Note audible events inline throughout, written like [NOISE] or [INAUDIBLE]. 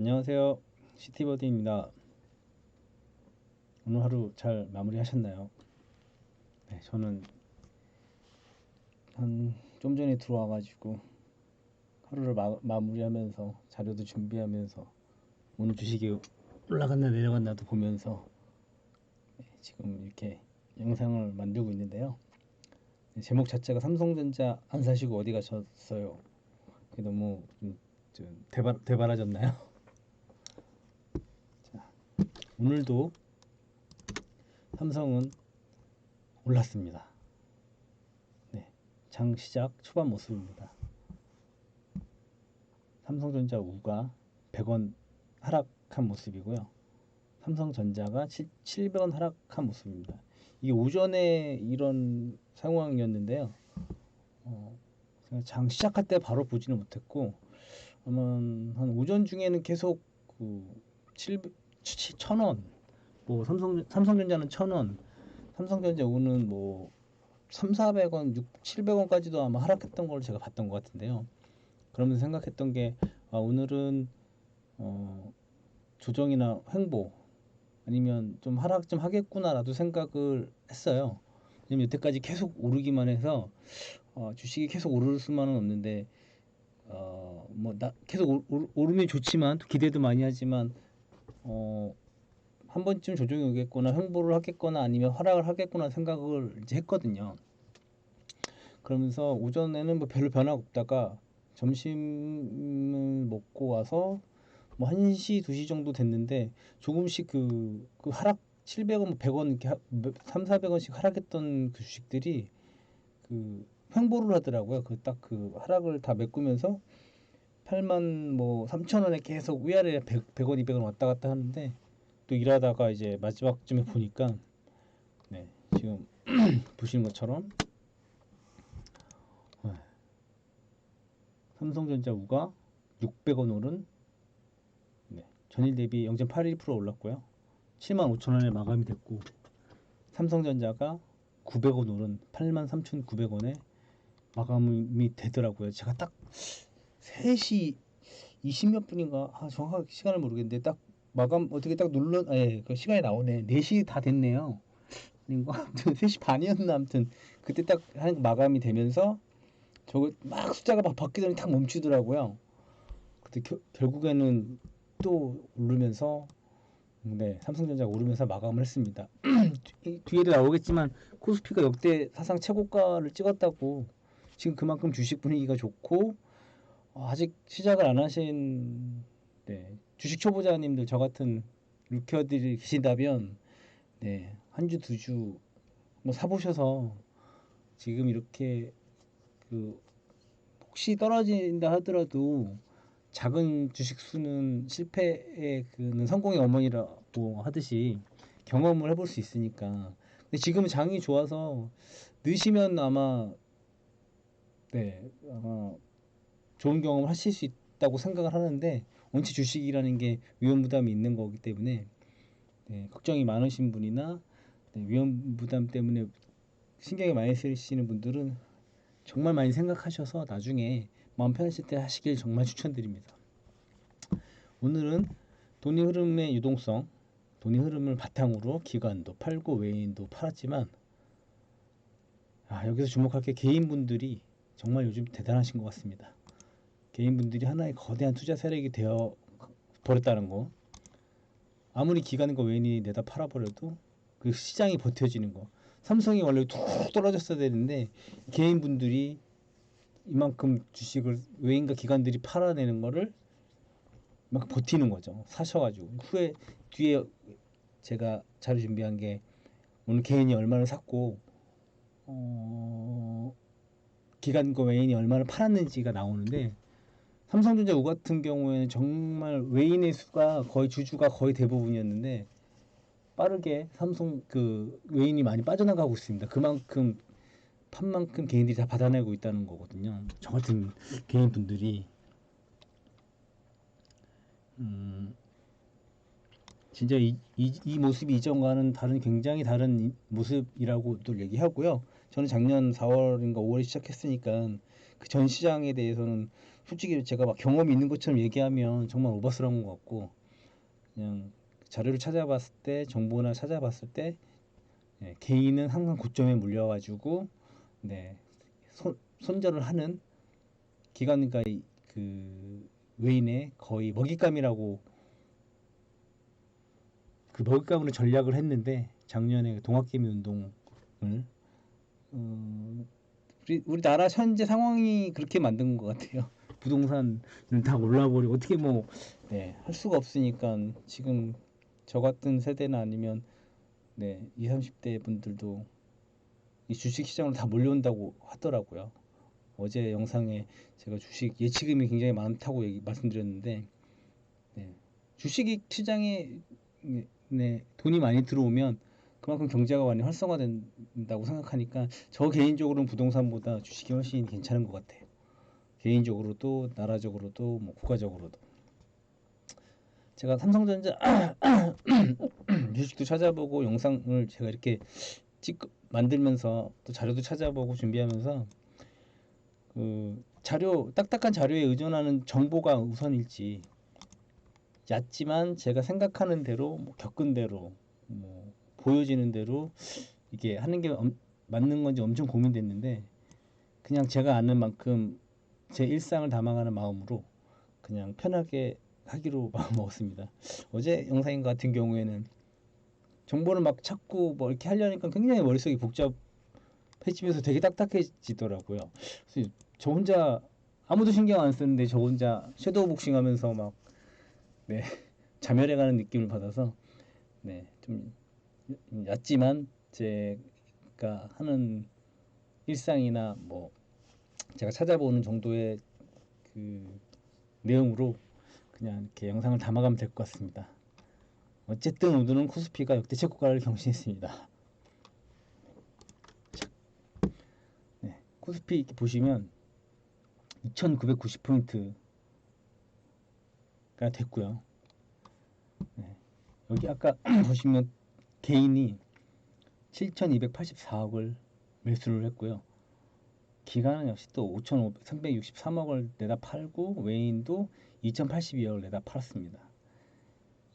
안녕하세요. 시티버디입니다. 오늘 하루 잘 마무리 하셨나요? 네, 저는 한 좀 전에 들어와가지고 하루를 마, 마무리하면서 자료도 준비하면서 오늘 주식이 올라갔나 내려갔나도 보면서 네, 지금 이렇게 영상을 만들고 있는데요. 네, 제목 자체가 삼성전자 안 사시고 어디 가셨어요? 그게 너무 좀, 좀 대발, 대발하졌나요? [LAUGHS] 자, 오늘도 삼성은 올랐습니다. 네, 장 시작 초반 모습입니다. 삼성전자 우가 100원 하락한 모습이고요. 삼성전자가 7, 700원 하락한 모습입니다. 이게 오전에 이런 상황이었는데요. 어, 장 시작할 때 바로 보지는 못했고 아마 한 오전 중에는 계속 그 700, 1000원 뭐 삼성 삼성전자는 1000원 삼성전자 오는 뭐 3, 400원, 6, 700원까지도 아마 하락했던 걸 제가 봤던 것 같은데요. 그러면서 생각했던 게 아, 오늘은 어, 조정이나 횡보 아니면 좀 하락 좀 하겠구나라도 생각을 했어요. 왜냐면 여태까지 계속 오르기만 해서 어, 주식이 계속 오를 수만은 없는데 어, 뭐 나, 계속 오, 오르면 좋지만 또 기대도 많이 하지만 어, 한 번쯤 조정이 오겠거나 횡보를 하겠거나 아니면 하락을 하겠구나 생각을 이제 했거든요. 그러면서 오전에는 뭐 별로 변화가 없다가 점심을 먹고 와서 뭐 1시, 2시 정도 됐는데 조금씩 그, 그 하락 700원, 100원 이렇게 하, 3, 400원씩 하락했던 그 주식들이 그 횡보를 하더라고요. 그 딱그 하락을 다 메꾸면서 8만 뭐 3천 원에 계속 위아래 100, 100원, 200원 왔다 갔다 하는데 또 일하다가 이제 마지막쯤에 보니까 네, 지금 [CLEARS THROAT] 보시는 것처럼 네, 삼성전자 우가 600원 오른 네, 전일 대비 0.81% 올랐고요. 7만 5천 원에 마감이 됐고 삼성전자가 900원 오른 8만 3,900원에 마감이 되더라고요. 제가 딱 3시 20몇 분인가 아, 정확하게 시간을 모르겠는데 딱 마감 어떻게 딱 눌러 예, 그 시간이 나오네. 4시 다 됐네요. 아닌가? 아무튼 3시 반이었나 아무튼 그때 딱 마감이 되면서 저거 막 숫자가 막 바뀌더니 탁 멈추더라고요. 그때 겨, 결국에는 또 오르면서 네, 삼성전자가 오르면서 마감을 했습니다. [CLEARS THROAT] 뒤에도 나오겠지만 코스피가 역대 사상 최고가를 찍었다고 지금 그만큼 주식 분위기가 좋고 어, 아직 시작을 안 하신 네, 주식 초보자님들 저 같은 루키어들이 계신다면 네, 한 주 두 주 뭐 사보셔서 지금 이렇게 그 혹시 떨어진다 하더라도 작은 주식 수는 실패의 그는 성공의 어머니라고 하듯이 경험을 해볼 수 있으니까. 근데 지금은 장이 좋아서 넣으시면 아마 네 아마 좋은 경험을 하실 수 있다고 생각을 하는데 원체 주식이라는 게 위험 부담이 있는 거기 때문에 네, 걱정이 많으신 분이나 네, 위험 부담 때문에 신경이 많이 쓰이시는 분들은 정말 많이 생각하셔서 나중에 마음 편하실 때 하시길 정말 추천드립니다. 오늘은 돈의 흐름의 유동성, 돈의 흐름을 바탕으로 기관도 팔고 외인도 팔았지만 아, 여기서 주목할 게 개인분들이 정말 요즘 대단하신 것 같습니다. 개인분들이 하나의 거대한 투자 세력이 되어 버렸다는 거. 아무리 기관과 외인이 내다 팔아버려도 그 시장이 버텨지는 거. 삼성이 원래 툭 떨어졌어야 되는데 개인분들이 이만큼 주식을 외인과 기관들이 팔아내는 거를 막 버티는 거죠. 사셔가지고 후에 뒤에 제가 자료 준비한 게 오늘 개인이 얼마를 샀고 어, 기관과 외인이 얼마를 팔았는지가 나오는데 삼성전자 우 같은 경우에는 정말 외인의 수가 거의 주주가 거의 대부분이었는데 빠르게 삼성 그 외인이 많이 빠져나가고 있습니다. 그만큼 판만큼 개인들이 다 받아내고 있다는 거거든요. 저 같은 개인분들이 음, 진짜 이, 이, 이 모습이 이전과는 다른 굉장히 다른 모습이라고도 얘기하고요. 저는 작년 4월인가 5월에 시작했으니까 그 전 시장에 대해서는 솔직히 제가 막 경험이 있는 것처럼 얘기하면 정말 오버스러운 것 같고 그냥 자료를 찾아봤을 때 정보나 찾아봤을 때 예, 개인은 항상 고점에 물려가지고 네 손, 손절을 하는 기관과 이- 그 외인의 거의 먹잇감이라고 그 먹잇감으로 전략을 했는데 작년에 그 동학개미 운동을 어, 우리 우리나라 현재 상황이 그렇게 만든 것 같아요. 부동산은 다 올라버리고 어떻게 뭐 네, 할 수가 없으니까 지금 저 같은 세대나 아니면 네, 20, 30대 분들도 이 주식 시장으로 다 몰려온다고 하더라고요. 어제 영상에 제가 주식 예치금이 굉장히 많다고 얘기, 말씀드렸는데 네, 주식 시장에 네, 네, 돈이 많이 들어오면 그만큼 경제가 많이 활성화된다고 생각하니까 저 개인적으로는 부동산보다 주식이 훨씬 괜찮은 것 같아요. 개인적으로도 나라적으로도 뭐 국가적으로도. 제가 삼성전자 [CLEARS THROAT] 주식도 찾아보고 영상을 제가 이렇게 찍 만들면서 또 자료도 찾아보고 준비하면서 그 자료 딱딱한 자료에 의존하는 정보가 우선일지 얕지만 제가 생각하는 대로 뭐 겪은 대로 뭐 보여지는 대로 이게 하는 게 엄- 맞는 건지 엄청 고민됐는데 그냥 제가 아는 만큼 제 일상을 담아가는 마음으로 그냥 편하게 하기로 [LAUGHS] 마음먹었습니다. 어제 영상인 것 같은 경우에는 정보를 막 찾고 뭐 이렇게 하려니까 굉장히 머릿속이 복잡해지면서 되게 딱딱해지더라고요. 그래서 저 혼자 아무도 신경 안 쓰는데 저 혼자 섀도우 복싱 하면서 막 네, [LAUGHS] 자멸해가는 느낌을 받아서 네, 좀 얕지만 제가 하는 일상이나 뭐 제가 찾아보는 정도의 그 내용으로 그냥 이렇게 영상을 담아가면 될 것 같습니다. 어쨌든 오늘은 코스피가 역대 최고가를 경신했습니다. 네, 코스피 이렇게 보시면 2,990포인트가 됐고요. 네, 여기 아까 [CLEARS THROAT] 보시면 개인이 7,284억을 매수를 했고요. 기간은 역시 또 5,363억을 내다 팔고 외인도 2,082억을 내다 팔았습니다.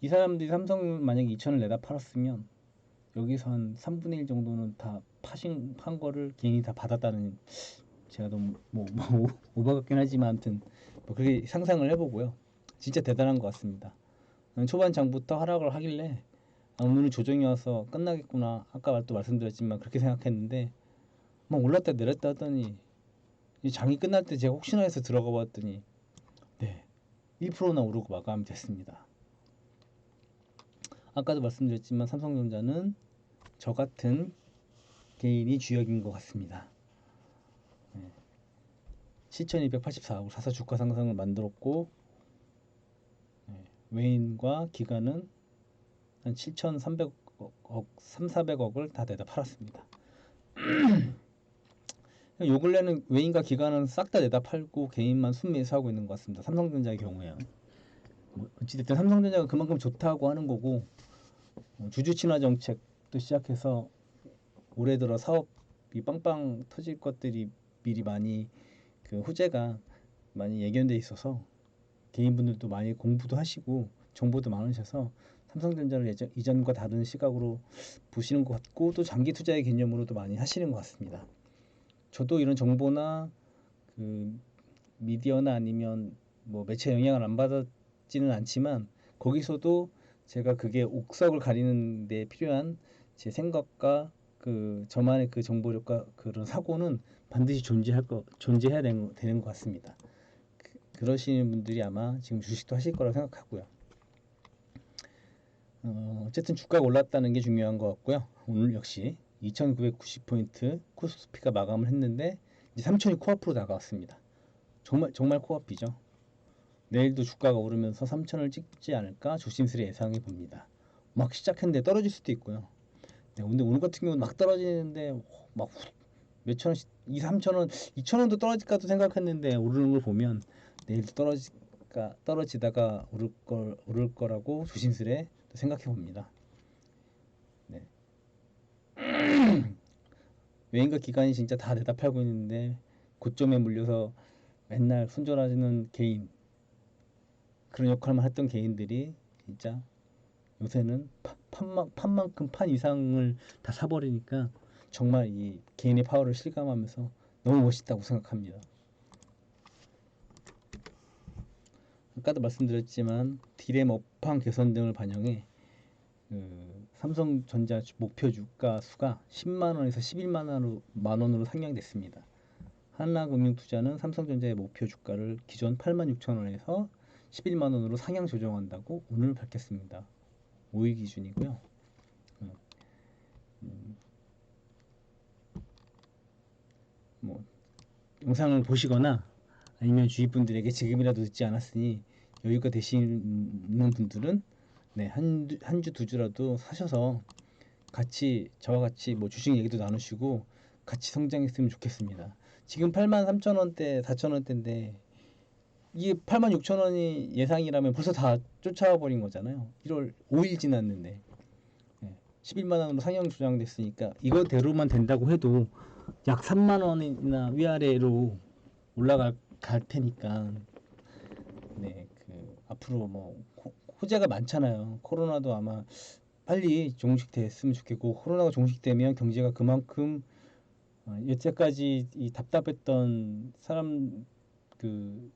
이 사람들이 삼성 만약에 2천을 내다 팔았으면 여기서 한 3분의 1 정도는 다 파신 판 거를 개인이 다 받았다는 제가 너무 뭐, 뭐 오버 같긴 하지만 아무튼 뭐 그렇게 상상을 해보고요. 진짜 대단한 것 같습니다. 초반 장부터 하락을 하길래 아, 오늘은 조정이 와서 끝나겠구나 아까 또 말씀드렸지만 그렇게 생각했는데 막 올랐다 내렸다 하더니 이 장이 끝날 때 제가 혹시나 해서 들어가 봤더니 네 1%나 오르고 마감이 됐습니다. 아까도 말씀드렸지만 삼성전자는 저 같은 개인이 주역인 것 같습니다. 네. 7,284억 사서 주가 상승을 만들었고 네. 외인과 기관은 한 7,300억, 3, 400억을 다 내다 팔았습니다. [CLEARS THROAT] 요 근래는 외인과 기관은 싹 다 내다 팔고 개인만 순매수 하고 있는 것 같습니다. 삼성전자의 경우에요. 뭐 어찌됐든 삼성전자가 그만큼 좋다고 하는 거고 어, 주주 친화 정책도 시작해서 올해 들어 사업이 빵빵 터질 것들이 미리 많이 그 호재가 많이 예견돼 있어서 개인분들도 많이 공부도 하시고 정보도 많으셔서 삼성전자를 예전, 이전과 다른 시각으로 보시는 것 같고 또 장기 투자의 개념으로도 많이 하시는 것 같습니다. 저도 이런 정보나 그 미디어나 아니면 뭐 매체 영향을 안 받았지는 않지만 거기서도 제가 그게 옥석을 가리는 데 필요한 제 생각과 그 저만의 그 정보력과 그런 사고는 반드시 존재할 거 존재해야 되는, 되는 것 같습니다. 그, 그러시는 분들이 아마 지금 주식도 하실 거라고 생각하고요. 어, 어쨌든 주가가 올랐다는 게 중요한 것 같고요. 오늘 역시 2,990포인트 코스피가 마감을 했는데 이제 3,000이 코앞으로 다가왔습니다. 정말 정말 코앞이죠. 내일도 주가가 오르면서 3,000을 찍지 않을까 조심스레 예상해 봅니다. 막 시작했는데 떨어질 수도 있고요. 네, 근데 오늘 같은 경우는 막 떨어지는데 막 몇천 원씩 2, 3천 원, 2천 원도 떨어질까도 생각했는데 오르는 걸 보면 내일도 떨어질까 떨어지다가 오를 걸 오를 거라고 조심스레 생각해 봅니다. 네. 외인과 기관이 진짜 다 내다 팔고 있는데 고점에 물려서 맨날 손절하는 개인 그런 역할만 했던 개인들이 진짜 요새는 파- 판만, 판만큼 판 이상을 다 사버리니까 정말 이 개인의 파워를 실감하면서 너무 멋있다고 생각합니다. 아까도 말씀드렸지만 디램 업황 개선 등을 반영해 그 삼성전자 주- 목표 주가 수가 10만 원에서 11만 원으로 만 원으로 상향됐습니다. 하나금융투자는 삼성전자의 목표 주가를 기존 8만 6천 원에서 11만 원으로 상향 조정한다고 오늘 밝혔습니다. 5일 기준이고요. 음, 음, 뭐 영상을 보시거나 아니면 주위 분들에게 지금이라도 듣지 않았으니 여유가 되시는 분들은 네, 한, 주- 한 주, 두 주라도 사셔서 같이 저와 같이 뭐 주식 얘기도 나누시고 같이 성장했으면 좋겠습니다. 지금 8만 3천 원대, 4천 원대인데 이게 8만 6천 원이 예상이라면 벌써 다 쫓아와 버린 거잖아요. 1월 5일 지났는데 네, 11만 원으로 상향 조정됐으니까 이거대로만 된다고 해도 약 3만 원이나 위아래로 올라갈 갈 테니까 네, 그 앞으로 뭐 호- 호재가 많잖아요. 코로나도 아마 빨리 종식됐으면 좋겠고 코로나가 종식되면 경제가 그만큼 어, 여태까지 이 답답했던 사람 그,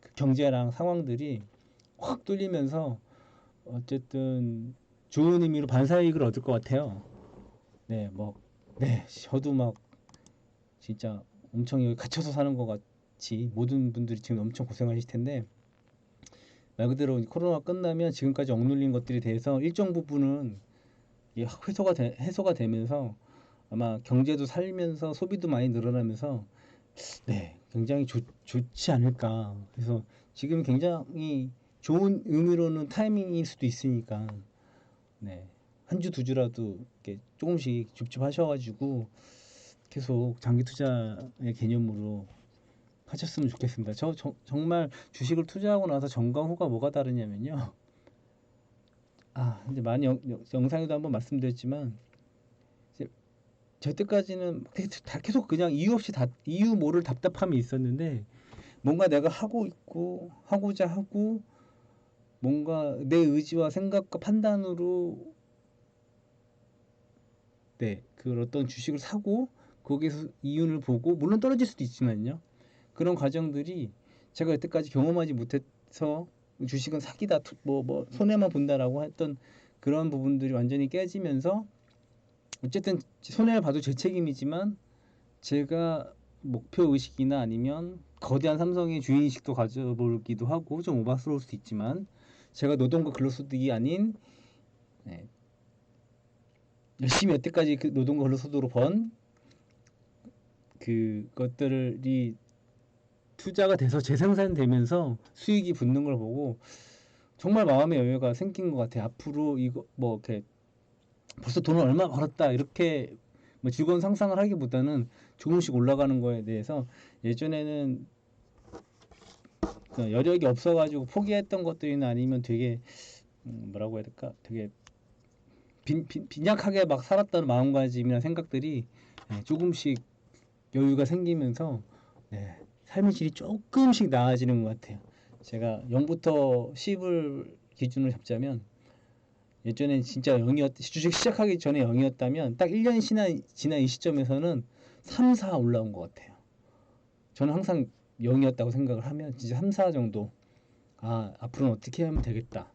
그 경제랑 상황들이 확 뚫리면서 어쨌든 좋은 의미로 반사이익을 얻을 것 같아요. 네, 뭐, 네, 저도 막 진짜 엄청 여기 갇혀서 사는 것 같이 모든 분들이 지금 엄청 고생하실 텐데 말 그대로 이 코로나가 끝나면 지금까지 억눌린 것들에 대해서 일정 부분은 해소가 되, 해소가 되면서 아마 경제도 살면서 소비도 많이 늘어나면서 네 굉장히 좋, 좋지 않을까. 그래서 지금 굉장히 좋은 의미로는 타이밍일 수도 있으니까 네 한 주 두 주라도 이렇게 조금씩 줍줍 하셔가지고 계속 장기 투자의 개념으로 하셨으면 좋겠습니다. 저, 저 정말 주식을 투자하고 나서 전과 후가 뭐가 다르냐면요. 아, 이제 많이 영, 영- 영상에도 한번 말씀드렸지만 이제 저 때까지는 계속 그냥 이유 없이 다 이유 모를 답답함이 있었는데 뭔가 내가 하고 있고 하고자 하고 뭔가 내 의지와 생각과 판단으로 네, 그 어떤 주식을 사고 거기에서 이윤을 보고 물론 떨어질 수도 있지만요. 그런 과정들이 제가 여태까지 경험하지 못해서 주식은 사기다 뭐뭐 손해만 본다라고 했던 그런 부분들이 완전히 깨지면서 어쨌든 손해를 봐도 제 책임이지만 제가 목표 의식이나 아니면 거대한 삼성의 주인 의식도 가져보기도 하고 좀 오바스러울 수도 있지만 제가 노동과 근로소득이 아닌 네, 열심히 여태까지 그 노동과 근로소득으로 번 그것들이 투자가 돼서 재생산되면서 수익이 붙는 걸 보고 정말 마음의 여유가 생긴 것 같아요. 앞으로 이거 뭐 이렇게 벌써 돈을 얼마 벌었다 이렇게 뭐 즐거운 상상을 하기보다는 조금씩 올라가는 거에 대해서 예전에는 그 여력이 없어가지고 포기했던 것들이나 아니면 되게 음, 뭐라고 해야 될까 되게 빈, 빈, 빈약하게 막 살았던 마음가짐이나 생각들이 네, 조금씩 여유가 생기면서 네, 삶의 질이 조금씩 나아지는 것 같아요. 제가 0부터 10을 기준으로 잡자면 예전엔 진짜 0이었 주식 시작하기 전에 0이었다면 딱 1년이 지나, 지나 이 시점에서는 3, 4 올라온 것 같아요. 저는 항상 0이었다고 생각을 하면 진짜 3, 4 정도 아 앞으로는 어떻게 하면 되겠다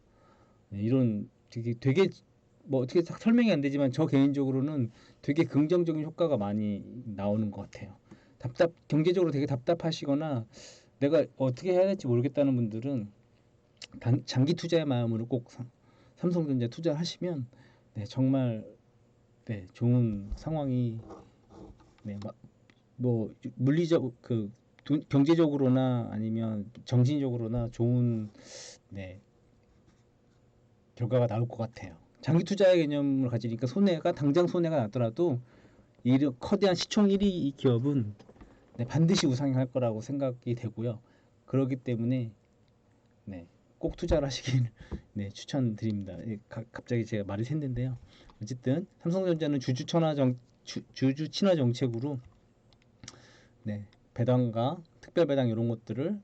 네, 이런 되게 되게 뭐 어떻게 딱 설명이 안 되지만 저 개인적으로는 되게 긍정적인 효과가 많이 나오는 것 같아요. 답답 경제적으로 되게 답답하시거나 내가 어떻게 해야 될지 모르겠다는 분들은 단, 장기 투자의 마음으로 꼭 삼- 삼성전자 투자하시면 네, 정말 네, 좋은 상황이 네, 마- 뭐 물리적 그 돈- 경제적으로나 아니면 정신적으로나 좋은 네, 결과가 나올 것 같아요. 장기 투자의 개념을 가지니까 손해가 당장 손해가 나더라도 이 커다란 시총 1위 이 기업은 네, 반드시 우상향할 거라고 생각이 되고요. 그렇기 때문에 네, 꼭 투자를 하시길 [LAUGHS] 네, 추천드립니다. 예, 가- 갑자기 제가 말이 샜는데요. 어쨌든 삼성전자는 주주 천화 정 주, 주주 친화 정책으로 네, 배당과 특별 배당 이런 것들을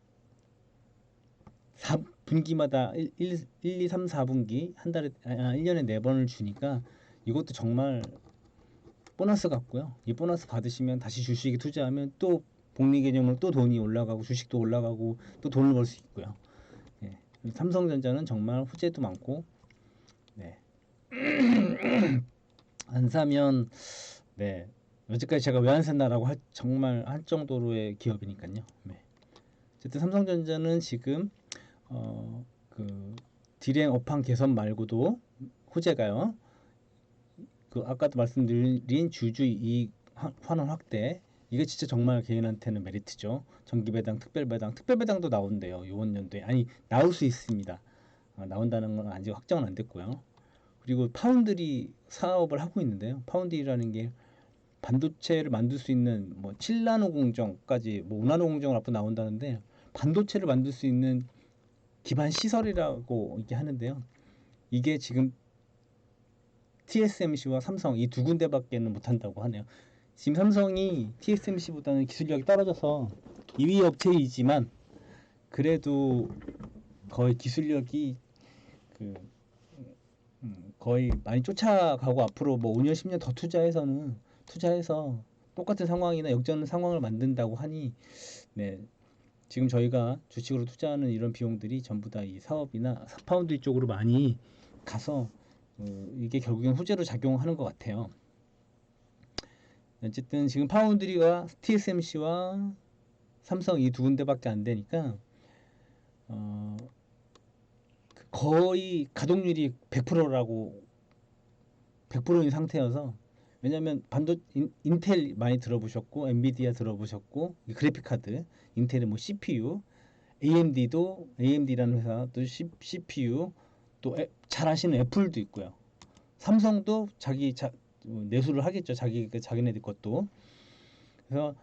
4 분기마다 1, 1, 1, 2, 3, 4분기 한 달에 아, 1년에 네 번을 주니까 이것도 정말 보너스 같고요. 이 보너스 받으시면 다시 주식에 투자하면 또 복리 개념으로 또 돈이 올라가고 주식도 올라가고 또 돈을 벌 수 있고요. 예. 삼성전자는 정말 후재도 많고 네. [CLEARS THROAT] 안 사면 네. 여태까지 제가 왜안 샀나라고 할, 정말 할 정도로의 기업이니까요. 네. 어쨌든 삼성전자는 지금 어, 그 디램 업황 개선 말고도 호재가요. 그 아까도 말씀드린 주주 이익 환- 환원 확대 이게 진짜 정말 개인한테는 메리트죠. 정기 배당, 특별 배당, 특별 배당도 나온대요. 이번 연도에 아니 나올 수 있습니다. 아, 나온다는 건 아직 확정은 안 됐고요. 그리고 파운드리 사업을 하고 있는데요. 파운드리라는 게 반도체를 만들 수 있는 뭐 7나노 공정까지 뭐 5나노 공정을 앞으로 나온다는데 반도체를 만들 수 있는 기반 시설이라고 이게 하는데요. 이게 지금 TSMC와 삼성 이 두 군데밖에는 못 한다고 하네요. 지금 삼성이 TSMC보다는 기술력이 떨어져서 2위 업체이지만 그래도 거의 기술력이 그 음, 거의 많이 쫓아가고 앞으로 뭐 5년 10년 더 투자해서는 투자해서 똑같은 상황이나 역전 상황을 만든다고 하니 네 지금 저희가 주식으로 투자하는 이런 비용들이 전부 다 이 사업이나 파운드리 쪽으로 많이 가서 어, 이게 결국엔 후재로 작용하는 것 같아요. 어쨌든 지금 파운드리가 TSMC와 삼성 이 두 군데밖에 안 되니까 어, 거의 가동률이 100%라고 100%인 상태여서 왜냐하면 반도 인, 인텔 많이 들어보셨고 엔비디아 들어보셨고 그래픽 카드 인텔은 뭐 CPU AMD도 AMD라는 회사 또 C, CPU 또 잘 아시는 애플도 있고요 삼성도 자기 자, 어, 내수를 하겠죠 자기 그 자기네들 것도 그래서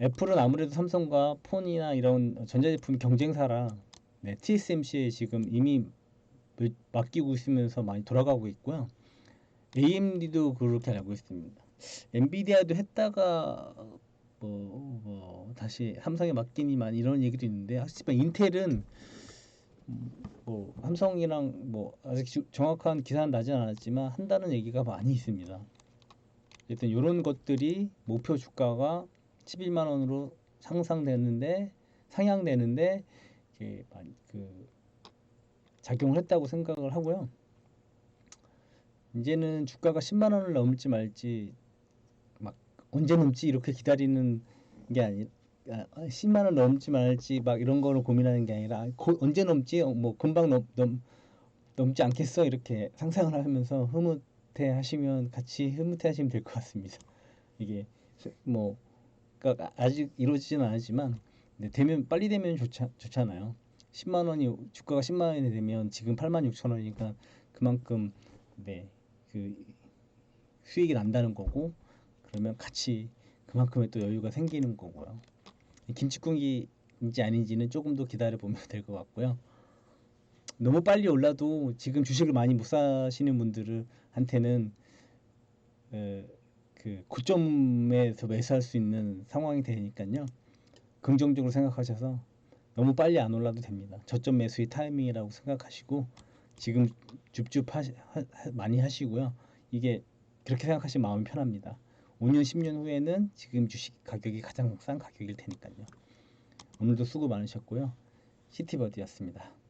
애플은 아무래도 삼성과 폰이나 이런 전자제품 경쟁사라 네, TSMC에 지금 이미 맡기고 있으면서 많이 돌아가고 있고요. AMD도 그렇게 알고 있습니다. 엔비디아도 했다가 뭐, 뭐 다시 삼성에 맡기니만 이런 얘기도 있는데 하지만 인텔은 음, 뭐 삼성이랑 뭐 아직 주- 정확한 기사는 나진 않았지만 한다는 얘기가 많이 있습니다. 어쨌든 이런 것들이 목표 주가가 11만 원으로 상상되는데 상향되는데 이게 그 작용을 했다고 생각을 하고요. 이제는 주가가 10만 원을 넘을지 말지 막 언제 넘지 이렇게 기다리는 게 아니 아, 10만 원 넘지 말지 막 이런 거를 고민하는 게 아니라 고, 언제 넘지 어, 뭐 금방 넘, 넘 넘지 않겠어 이렇게 상상을 하면서 흐뭇해 하시면 같이 흐뭇해 하시면 될 것 같습니다. 이게 뭐 그러니까 아직 이루어지지는 않았지만 네, 되면 빨리 되면 좋자, 좋잖아요. 10만 원이 주가가 10만 원이 되면 지금 8만 6천 원이니까 그만큼 네, 그 수익이 난다는 거고 그러면 같이 그만큼의 또 여유가 생기는 거고요. 김치국인지 아닌지는 조금 더 기다려 보면 될 것 같고요. 너무 빨리 올라도 지금 주식을 많이 못 사시는 분들한테는 어, 그 고점에서 매수할 수 있는 상황이 되니까요. 긍정적으로 생각하셔서 너무 빨리 안 올라도 됩니다. 저점 매수의 타이밍이라고 생각하시고 지금 줍줍 하시, 하, 하- 많이 하시고요. 이게 그렇게 생각하시면 마음이 편합니다. 5년 10년 후에는 지금 주식 가격이 가장 싼 가격일 테니까요. 오늘도 수고 많으셨고요. 시티버디였습니다.